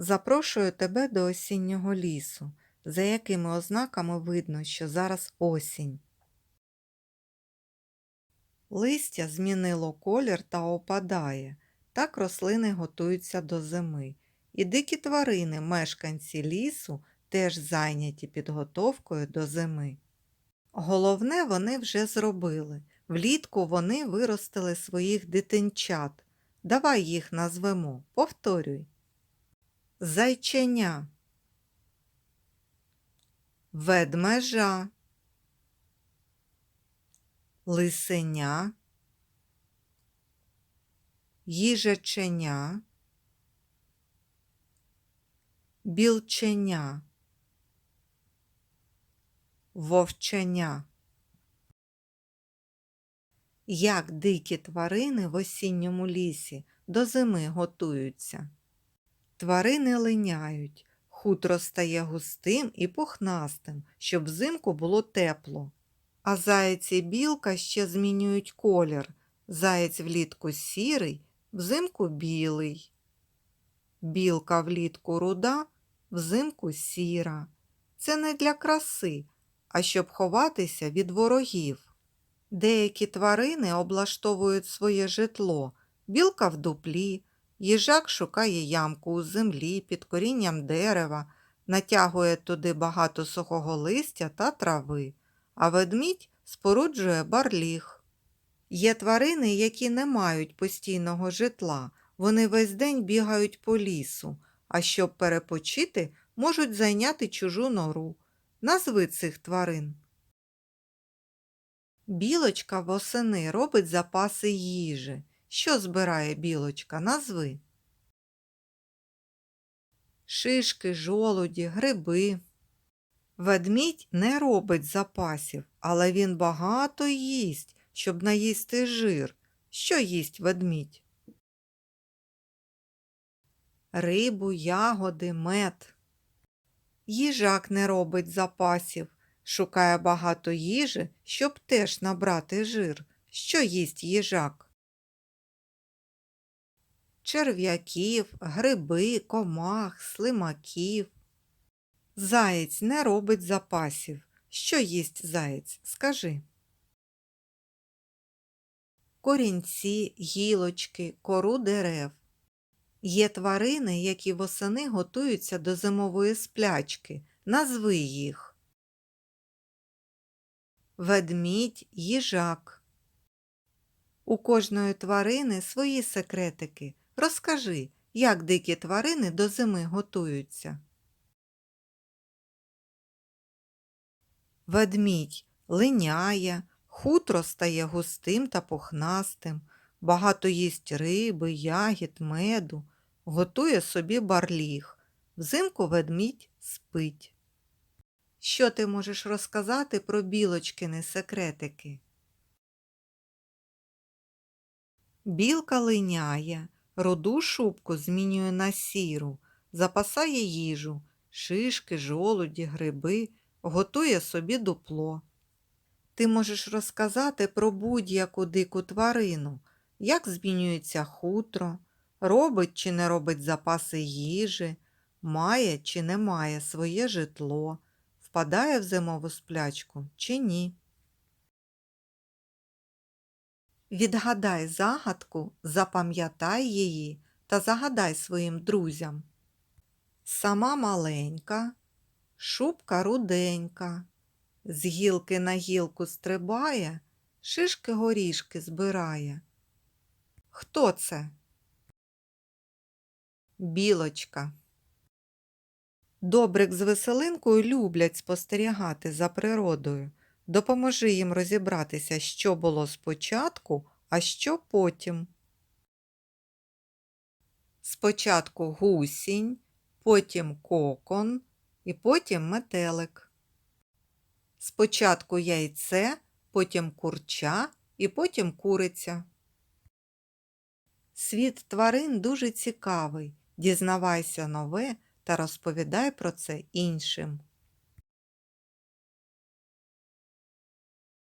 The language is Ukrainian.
Запрошую тебе до осіннього лісу, за якими ознаками видно, що зараз осінь. Листя змінило колір та опадає. Так рослини готуються до зими. І дикі тварини, мешканці лісу, теж зайняті підготовкою до зими. Головне вони вже зробили. Влітку вони виростили своїх дитинчат. Давай їх назвемо. Повторюй. Зайченя. Ведмежа. Лисеня. Їжаченя. Білченя. Вовченя. Як дикі тварини в осінньому лісі до зими готуються. Тварини линяють, хутро стає густим і пухнастим, щоб взимку було тепло. А заєць і білка ще змінюють колір. Заєць влітку сірий, взимку білий. Білка влітку руда, взимку сіра. Це не для краси, а щоб ховатися від ворогів. Деякі тварини облаштовують своє житло. Білка в дуплі, їжак шукає ямку у землі під корінням дерева, натягує туди багато сухого листя та трави, а ведмідь споруджує барліг. Є тварини, які не мають постійного житла, вони весь день бігають по лісу, а щоб перепочити, можуть зайняти чужу нору. Назви цих тварин. Білочка восени робить запаси їжі. Що збирає білочка? Назви. Шишки, жолуді, гриби. Ведмідь не робить запасів, але він багато їсть, щоб наїсти жир. Що їсть ведмідь? Рибу, ягоди, мед. Їжак не робить запасів, шукає багато їжі, щоб теж набрати жир. Що їсть їжак? Черв'яків, гриби, комах, слимаків. Заєць не робить запасів. Що їсть заєць? Скажи. Корінці, гілочки, кору дерев. Є тварини, які восени готуються до зимової сплячки. Назви їх. Ведмідь, їжак. У кожної тварини свої секретики. Розкажи, як дикі тварини до зими готуються. Ведмідь линяє, хутро стає густим та пухнастим, багато їсть риби, ягід, меду, готує собі барліг. Взимку ведмідь спить. Що ти можеш розказати про білочкини секретики? Білка линяє, руду шубку змінює на сіру, запасає їжу, шишки, жолуді, гриби, готує собі дупло. Ти можеш розказати про будь-яку дику тварину, як змінюється хутро, робить чи не робить запаси їжі, має чи не має своє житло, впадає в зимову сплячку чи ні. Відгадай загадку, запам'ятай її та загадай своїм друзям. Сама маленька, шубка руденька, з гілки на гілку стрибає, шишки горішки збирає. Хто це? Білочка. Добрик з веселинкою люблять спостерігати за природою. Допоможи їм розібратися, що було спочатку, а що потім. Спочатку гусінь, потім кокон і потім метелик. Спочатку яйце, потім курча і потім куриця. Світ тварин дуже цікавий. Дізнавайся нове та розповідай про це іншим.